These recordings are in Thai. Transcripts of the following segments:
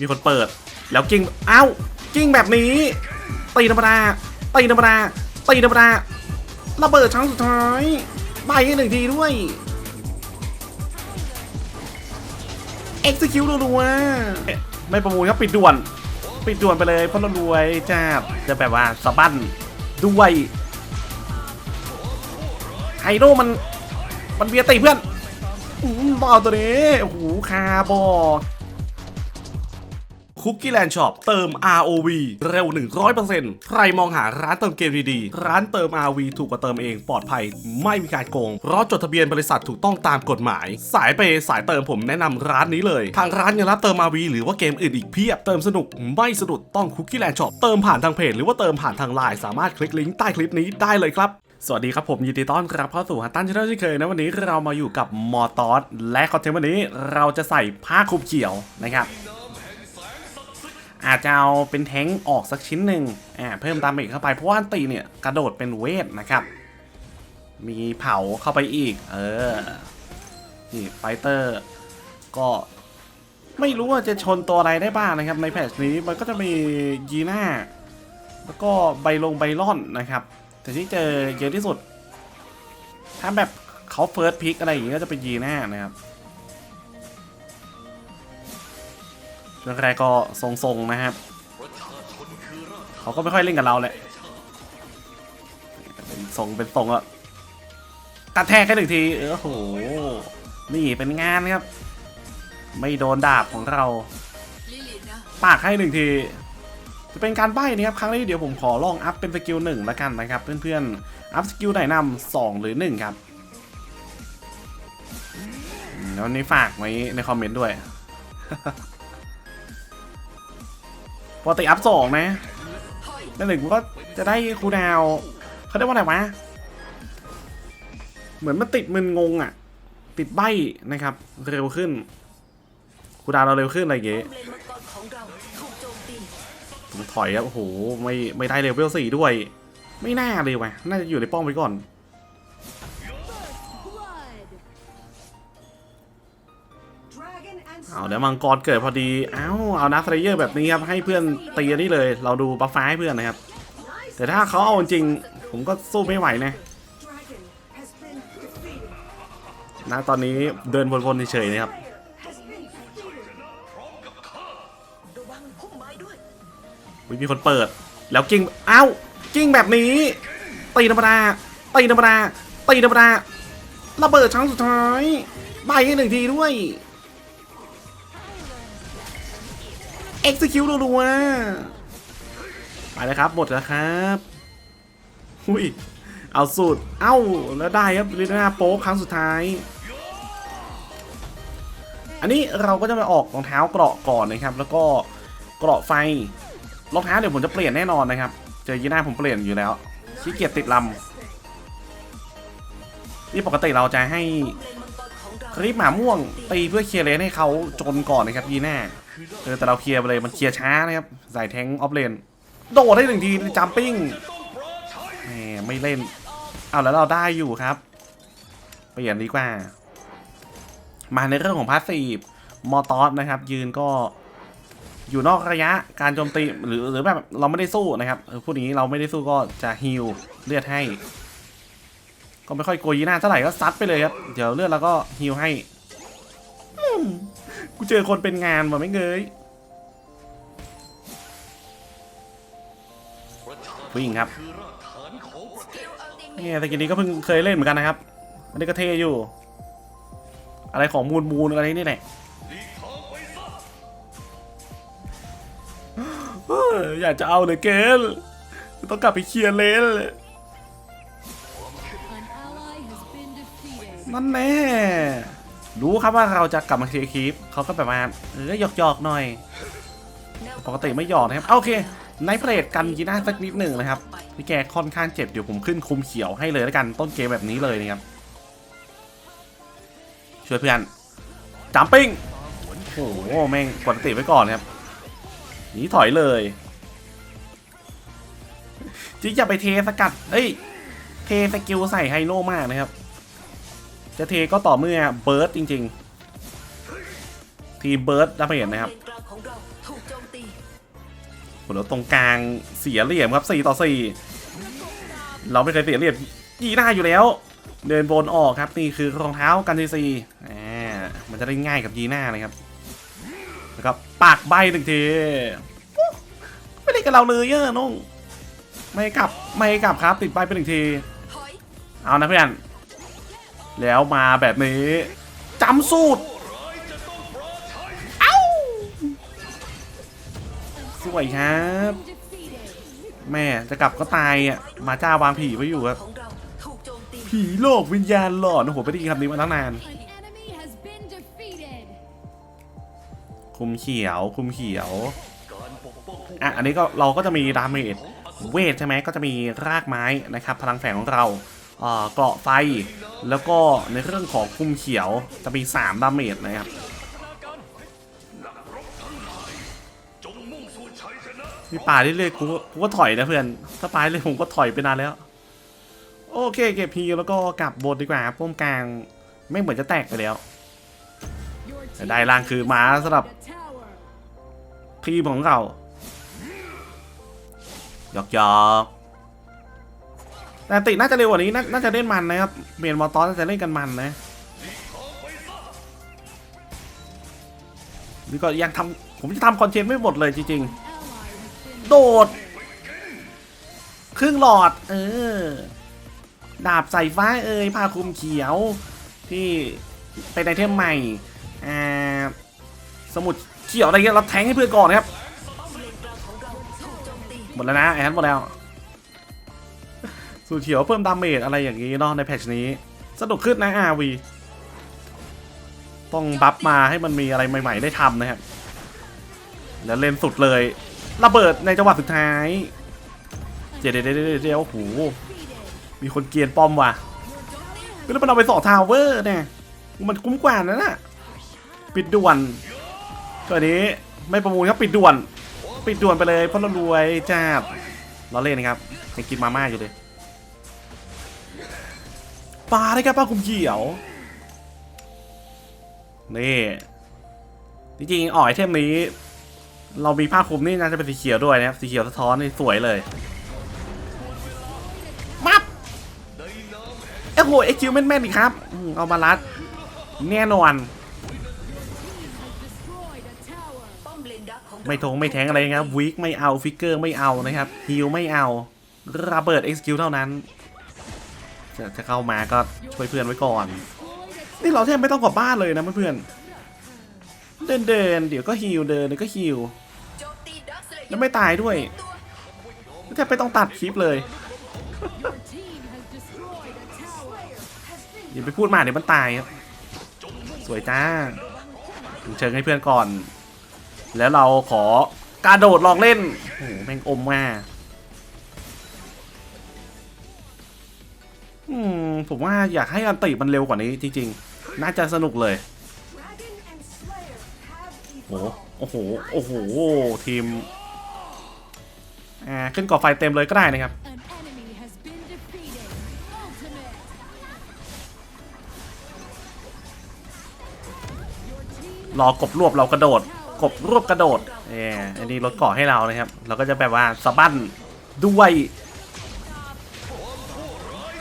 มีคนเปิด แล้วกิ้งเอ้ากิ้งแบบนี้ตีธรรมดาตีธรรมดาตีธรรมดาระเบิดครั้งสุดท้ายใบให้หนึ่งทีด้วย execute รัวๆไม่ประมูลครับปิดด่วน ปิดด่วนไปเลยเพราะเรารวยจ้าจะแบบว่าสะบั้นด้วยไฮโดมันมันเบียตีเพื่อนอบอลตัวนี้โอ้โหคาบอ คุกกี้แลนด์ช็อปเติม ROV เร็ว 100%ใครมองหาร้านเติมเกมดีๆ ร้านเติม ROV ถูกกว่าเติมเองปลอดภัย ไม่มีการโกง เพราะจดทะเบียนบริษัทถูกต้องตามกฎหมาย สายเปย์สายเติมผมแนะนำร้านนี้เลย ทางร้านยังรับเติม ROV หรือว่าเกมอื่นอีกเพียบ เติมสนุกไม่สะดุดต้องคุกกี้แลนด์ช็อปเติมผ่านทางเพจหรือว่าเติมผ่านทางไลน์สามารถคลิกลิงก์ใต้คลิปนี้ได้เลยครับสวัสดีครับผมยินดีต้อนรับเข้าสู่ฮัตตันชาแนลที่เคยนะวันนี้เรามาอยู่กับมอตอสและคอนเทนต์วันนี้เราจะใส่ผ้าคลุมเขียวนะครับ อาจจะเอาเป็นแท้งออกสักชิ้นหนึ่งอ่าเพิ่มตามเอกเข้าไปเพราะว่าตีเนี่ยกระโดดเป็นเวทนะครับ มีเผาเข้าไปอีก เออนี่ไฟเตอร์ก็ไม่รู้ว่าจะชนตัวอะไรได้บ้างนะครับ ในแพทช์นี้มันก็จะมียีน่าแล้วก็ใบลงใบล่อนนะครับ แต่ที่เจอเยอะที่สุด ถ้าแบบเขาเฟิร์สพิกอะไรอย่างงี้ก็จะเป็นยีน่านะครับ เรื่องแรกก็ทรงๆนะครับเขาก็ไม่ค่อยเล่นกับเราแหละเป็นทรงเป็นทรงอะกระแทกแค่หนึ่งทีเออโหนี่เป็นงานครับ ไม่โดนดาบของเรา ปากให้หนึ่งที จะเป็นการใบ้นะครับ ครั้งนี้เดี๋ยวผมขอลองอัพเป็นสกิลหนึ่งละกันนะครับ เพื่อนๆ อัพสกิลไหนนำสองหรือหนึ่งครับแล้วนี้ฝากไว้ในคอมเมนต์ด้วย ปกติอัพสองนะแล้วหนึ่งก็จะได้คูดาวเขาเรียกว่าอะไรวะ เหมือนมันติดมึนงงอะ ติดใบนะครับ เร็วขึ้นคูดาวเราเร็วขึ้นอะไรอย่างเงี้ยเลนมังกรของเราถูกโจมตีผมถอยครับโอ้โหไม่ไม่ได้เลเวลสี่ด้วย ไม่น่าเลยว่ะน่าจะอยู่ในป้อมไว้ก่อน เอาเดี๋ยวมังกรเกิดพอดี เอ้าเอานักเรเยอร์แบบนี้ครับ ให้เพื่อนตีนี่เลย เราดูบัฟฟ้าให้เพื่อนนะครับ แต่ถ้าเขาเอาจริง ผมก็สู้ไม่ไหวนะนะตอนนี้เดินวนๆเฉยๆนะครับวังพุ่มไม้ด้วยอุ๊ยมีคนเปิด แล้วกิ้งเอ้ากิ้งแบบนี้ตีธรรมดาตีธรรมดาตีธรรมดาระเบิดครั้งสุดท้ายใบให้หนึ่งทีด้วย execute รัวๆไปเลยครับ หมดแล้วครับหุยเอาสุด เอ้า แล้วได้ครับลิน่าโป๊ครั้งสุดท้าย อันนี้เราก็จะมาออกรองเท้าเกราะก่อนนะครับ แล้วก็เกราะไฟ รองเท้าเดี๋ยวผมจะเปลี่ยนแน่นอนนะครับ เจอยีน่าผมเปลี่ยนอยู่แล้วขี้เกียจติดลำนี่ปกติเราจะให้ คลิปหมาม่วงตีเพื่อเคลียร์เลนให้เขาจนก่อนนะครับยีน่าเออแต่เราเคลียร์ไปเลยมันเคลียร์ช้านะครับใส่แทงออฟเลนโดดได้หนึ่งทีจัมปิ้งแหมไม่เล่นเอาแล้วเราได้อยู่ครับเปลี่ยนดีกว่า มาในเรื่องของพาสซีฟมอตอสนะครับ ยืนก็อยู่นอกระยะการโจมตีหรือหรือแบบเราไม่ได้สู้นะครับเออพูดอย่นี้เราไม่ได้สู้ก็จะฮิลเลือดให้ ก็ไม่ค่อยโกยีน่าเท่าไหร่ก็ซัดไปเลยครับ เดี๋ยวเลือดแล้วก็ฮิลให้ กูเจอคนเป็นงานว่ะไม่เงยวิ่งครับเนี่ยตะกี้นี้ก็เพิ่งเคยเล่นเหมือนกันนะครับอันนี้ก็เท่อยู่ อะไรของมูลมูลอะไรนี่แหละอยากจะเอาเลยเกลต้องกลับไปเคลียร์เลน นั่นแน่รู้ครับว่าเราจะกลับมาเคลียร์คลิปเขาก็แบบมาเออหยอกหยอกๆหน่อย ปกติไม่หยอกนะครับอาโอเคในเพลทกันยีน่าสักนิดหนึ่งนะครับพี่แกค่อนข้างเจ็บเดี๋ยวผมขึ้นคุมเขียวให้เลยแล้วกันต้นเกมแบบนี้เลยนะครับช่วยเพื่อนจัมปิ้งโอ้โหแม่งกดติไว้ก่อนครับหนีถอยเลยจิ๊กอย่าไปเทสกัดเฮ้ยเทสกิลใส่ไฮโลมากนะครับ จะเทก็ต่อเมื่อเบิร์ดจริง ๆ ทีเบิร์ดดาเมจนะครับเลนกลางของเราถูแล้วตรงกลางเสียเหลี่ยมครับ 4 ต่อ 4 เราไม่เคยเสียเหลี่ยมยีหน้าอยู่แล้ว เดินบนออกครับนี่คือรองเท้ากันซีซีอ่ามันจะได้ง่ายกับยีหน้านะครับแล้วก็ปากใบหนึ่งทีไม่ได้กับเราเลยเยอะน้องไม่กลับไม่กลับครับติดใบไปหนึ่งที เอานะเพื่อน แล้วมาแบบนี้จำสูตร เอ้า สวยครับ แม่จะกลับก็ตายอะ มาจ้าวางผีไว้อยู่ครับ ผีโลกวิญญาณหลอนโอ้โหไม่ได้ยินคำนี้มาตั้งนาน คุมเขียวคุมเขียว อะ อันนี้ก็เราก็จะมีดาเมจเวทใช่ไหมก็จะมีรากไม้นะครับ พลังแฝงของเรา เอ่อเกราะไฟ แล้วก็ในเรื่องของคุมเขียวจะมี3ดาเมจนะครับมีป่าเรื่อยๆกูกูก็ถอยนะเพื่อน ถ้าป่าเลยผมก็ถอยไปนานแล้ว โอเคเก็บพีแล้วก็กลับบนดีกว่าป้อมกลางไม่เหมือนจะแตกไปแล้วแต่ได้ล่างคือมาสำหรับ the tower. ทีมของเราหยอกหยอก แต่ติน่าจะเร็วกว่านี้น่าจะเล่นมันนะครับเมนมอตอสน่าจะเล่นกันมันนะนี่ก็ยังทำผมจะทำคอนเทนต์ไม่หมดเลยจริงๆ โดด ครึ่งหลอด เออ ดาบใส่ฟ้าเอ่ยผ้าคลุมเขียวที่เป็นไอเทมใหม่อ่าสมุดเขียวอะไรเงี้ยเราแทงให้เพื่อนก่อนนะครับ หมดแล้วนะไอ้ฮันหมดแล้ว สูตรเขียวเพิ่มดาเมจอะไรอย่างนี้เนาะในแพทชนี้ สนุกขึ้นนะ RV ต้องบัฟมาให้มันมีอะไรใหม่ ๆ ได้ทำนะครับ แล้วเล่นสุดเลย ระเบิดในจังหวะสุดท้าย เดี๋ยวเดี๋ยวเดี๋ยวเดี๋ยวโอ้โหมีคนเกียนป้อมว่ะก็แล้วมันเอาไปสอทาวเวอร์เนี่ยมันคุ้มกว่านะน่ะปิดด่วนตัวนี้ไม่ประมูลครับปิดด่วน ปิดด่วนไปเลยเพราะเรารวยจ้าเราเล่นนะครับยังกินมาม่าอยู่เลย ปลาได้ครับปลาคุมเขียว นี่ จริงๆอ่อยเทมนี้ เรามีผ้าคลุมนี่น่าจะเป็นสีเขียวด้วยนะครับ สีเขียวสะท้อนนี่สวยเลยมับเอ้โหเอ็กคิวแม่นๆอีกครับ เอามารัด แน่นอน ไม่ทงไม่แทงอะไรครับวิกไม่เอาฟิกเกอร์ไม่เอานะครับฮิลไม่เอาระเบิดเอ็กซ์คิวเท่านั้น จะจะเข้ามาก็ช่วยเพื่อนไว้ก่อน นี่เราแทบไม่ต้องกลับบ้านเลยนะเพื่อนเดินเดินเดี๋ยวก็ฮิลเดินเดี๋ยวก็ฮิลแล้วไม่ตายด้วยแทบไม่ต้องตัดคลิปเลยอย่าไปพูดมากเดี๋ยวมันตายครับสวยจ้าเชิญให้เพื่อนก่อน แล้วเราขอกระโดดลองเล่นโอ้โหแม่งอมมา อืมผมว่าอยากให้อันติมันเร็วกว่านี้จริงๆ น่าจะสนุกเลยโอ้โหโอ้โห โอ้โห ทีมอ่าขึ้นก่อไฟเต็มเลยก็ได้นะครับ รอกบรวบเรากระโดด กบรวบกระโดดเอออันนี้รถกาะให้เรานะครับ เราก็จะแบบว่าสะบั้นด้วย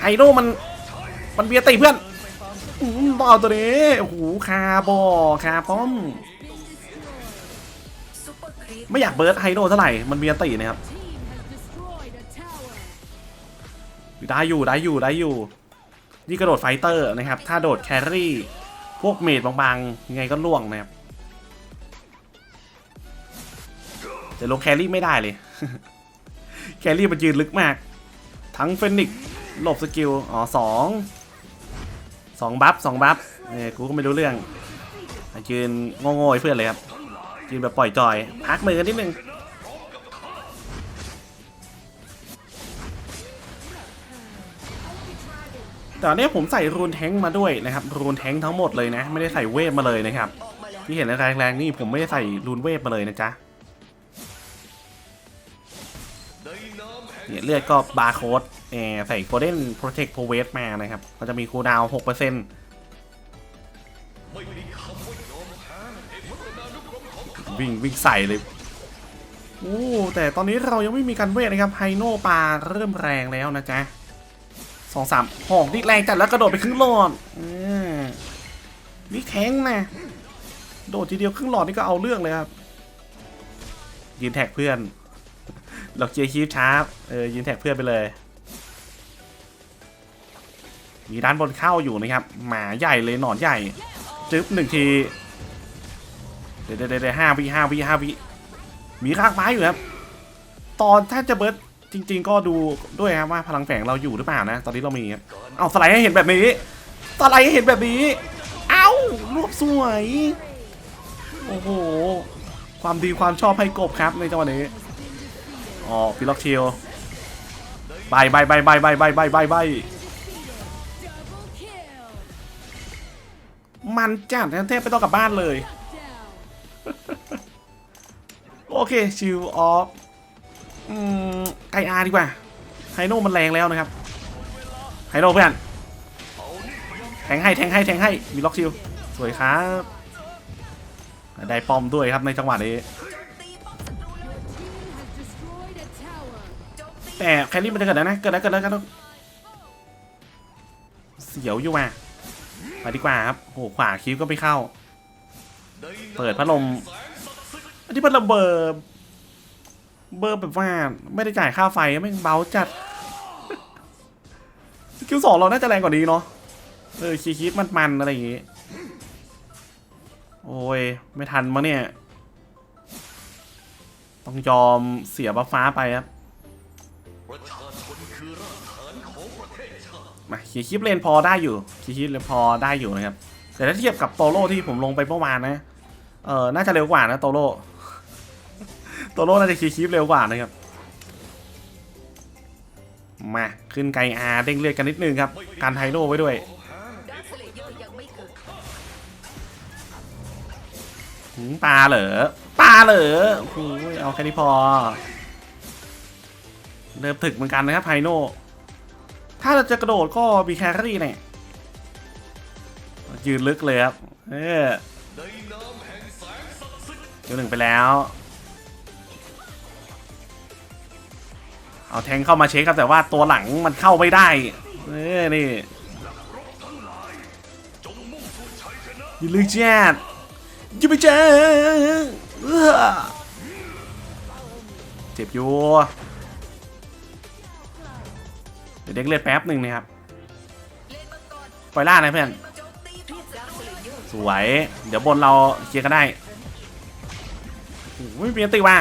ไฮโดมัน มันเบียตีเพื่อนอืมต้องเอาตัวนี้โอ้โหคาบอคาป้อมซุปเปอร์ครีปไม่อยากเบิร์ดไฮโดเท่าไหร่ มันเบียตีนะครับได้อยู่ได้อยู่ได้อยู่ นี่กระโดดไฟเตอร์นะครับ ถ้าโดดแครี่ พวกเมดบางๆ ยังไงก็ล่วงนะครับแต่ลงแครี่ไม่ได้เลย แครี่มันยืนลึกมาก ทั้งเฟนิกซ์ หลบสกิล อ๋อสองสองบัฟสองบัฟเอ้ยกูก็ไม่รู้เรื่องยืนโง่ๆเพื่อนเลยครับยืนแบบปล่อยจอย พักมือกันนิดนึงแต่อันเนี้ยผมใส่รูนแทงค์มาด้วยนะครับ รูนแทงค์ทั้งหมดเลยนะ ไม่ได้ใส่เวฟมาเลยนะครับ ที่เห็นแรงๆนี่ผมไม่ได้ใส่รูนเวฟมาเลยนะจ๊ะเนี่ยเลือดก็บาร์โค้ด ใส่โ o ลเด้นโปรเทคโ o เวสมานะครับ ก็จะมีคูลดาวน์6%วิ่งวิ่งใส่เลยโอ้แต่ตอนนี้เรายังไม่มีการเวทนะครับไฮโนปลาเริ่มแรงแล้วนะจ๊ะสองสามหอกนี่แรงจัดแล้วกระโดดไปครึ่งหลอดอืมนี่แข็งนะ โดดทีเดียวครึ่งหลอดนี่ก็เอาเรื่องเลยครับ ยืนแท็กเพื่อนเราเคลียคีฟช้าเออยืนแท็กเพื่อนไปเลย มีด้านบนเข้าอยู่นะครับ หมาใหญ่เลยหนอนใหญ่ จึ๊บหนึ่งที เดี๋ยวเดี๋ยวห้าวิห้าวิห้าวิมีรากไม้อยู่ครับ ตอนถ้าจะเบิร์ดจริง ๆ ก็ดูด้วยครับว่าพลังแฝงเราอยู่หรือเปล่านะ ตอนนี้เรามีครับเอาสไลด์ให้เห็นแบบนี้สไลด์ให้เห็นแบบนี้ เอ้ารวบสวย โอ้โห ความดีความชอบให้กบครับในจังหวะนี้อ๋อพิล็อกเชียวใบใบใบใบใบใบใบใบ มันจัดนะแทบไม่ต้องกลับบ้านเลย โอเคชิลออฟอืมไกอาดีกว่าไฮโน่มันแรงแล้วนะครับไฮโน่เพื่อนแทงให้แทงให้แทงให้มีล็อกชิลสวยครับได้ปอมด้วยครับในจังหวะนี้แต่แคลรี่มันจะเกิดแล้วนะเกิดแล้วเกิดแล้วกันแล้วเสียวอยู่ว่ะ ไปดีกว่าครับโอ้โหขวาคิวก็ไม่เข้า เปิดพัดลมอันนี้พัดลมเบอร์เบอร์แบบว่าไม่ได้จ่ายค่าไฟไม่เบาจัดคิวสองเราน่าจะแรงกว่านี้เนาะเออคีคิดมันๆอะไรอย่างงี้โอ้ยไม่ทันมั้งเนี่ย ต้องยอมเสียบัฟฟ้าไปครับ มาขี่คลิปเลนพอได้อยู่ขี่คลิปเลนพอได้อยู่นะครับแต่ถ้าเทียบกับโตโร่ที่ผมลงไปเมื่อวานนะเออน่าจะเร็วกว่านะโตโร่โตโร่น่าจะขี่คลิปเร็วกว่านะครับมาขึ้นไกอาเด้งเลือดกันนิดนึงครับการไทโร่ไว้ด้วยปลาเหรอปลาเหรอโอ้โหเอาแค่นี้พอเริ่มถึกเหมือนกันนะครับไพโน่ ถ้าเราจะกระโดดก็มีแครี่เนี่ยยืนลึกเลยครับเออเดี๋ยวหนึ่งไปแล้ว เอาแทงเข้ามาเช็คครับแต่ว่าตัวหลังมันเข้าไม่ได้เออนี่ยืนลึกแจ๊ดอยูไปเจอเอื้อเจ็บอยู่ ดี๋ยวเด็กเลือดแป๊บหนึ่งนะครับปล่อยล่านะเพื่อน สวย เดี๋ยวบนเราเคลียร์กันได้โอ้โหไม่มีอันติว่ะ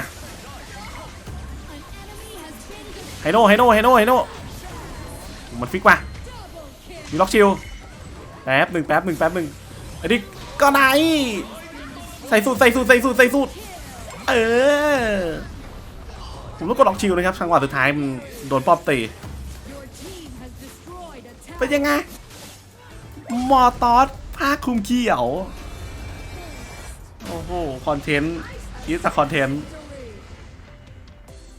An enemy has been ไฮโน่ไฮโน่ไฮโน่ไฮโน่มันฟิกว่ะมีล็อกชิลแป๊บหนึ่งแป๊บหนึ่งแป๊บหนึ่งไอ้ดิก็ไหนใส่สูตรใส่สูตรใส่สูตรใส่สูตรเออผมต้องกดล็อกชิลนะครับจังหวะสุดท้ายมันโดนป้อมตี เป็น tower. ยังไง มอตอสผ้าคลุมเขียว โอ้โห คอนเทนต์อีสคอนเทนต์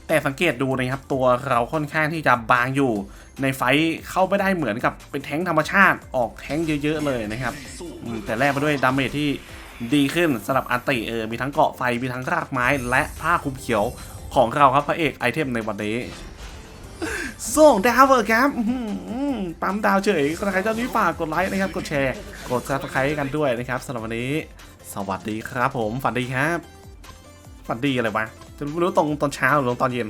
แต่สังเกตดูนะครับ ตัวเราค่อนข้างที่จะบางอยู่ ในไฟท์เข้าไม่ได้เหมือนกับเป็นแท้งธรรมชาติออกแท้งเยอะ ๆ เลยนะครับอืมแต่แรกมาด้วยดาเมจที่ดีขึ้นสำหรับอันติเออ มีทั้งเกาะไฟ มีทั้งรากไม้ และผ้าคลุมเขียวของเราครับพระเอกไอเทมในวันนี้ส่งดาวเวอร์ครับอื้อหือ ปั๊มดาวเฉยใครเจ้านี้ฝากกดไลค์นะครับ กดแชร์ กดซับสไครต์กันด้วยนะครับสำหรับวันนี้ สวัสดีครับผม ฝันดีครับ ฝันดีอะไรวะจะไม่รู้ตรงตอนเช้าหรือตอนเย็น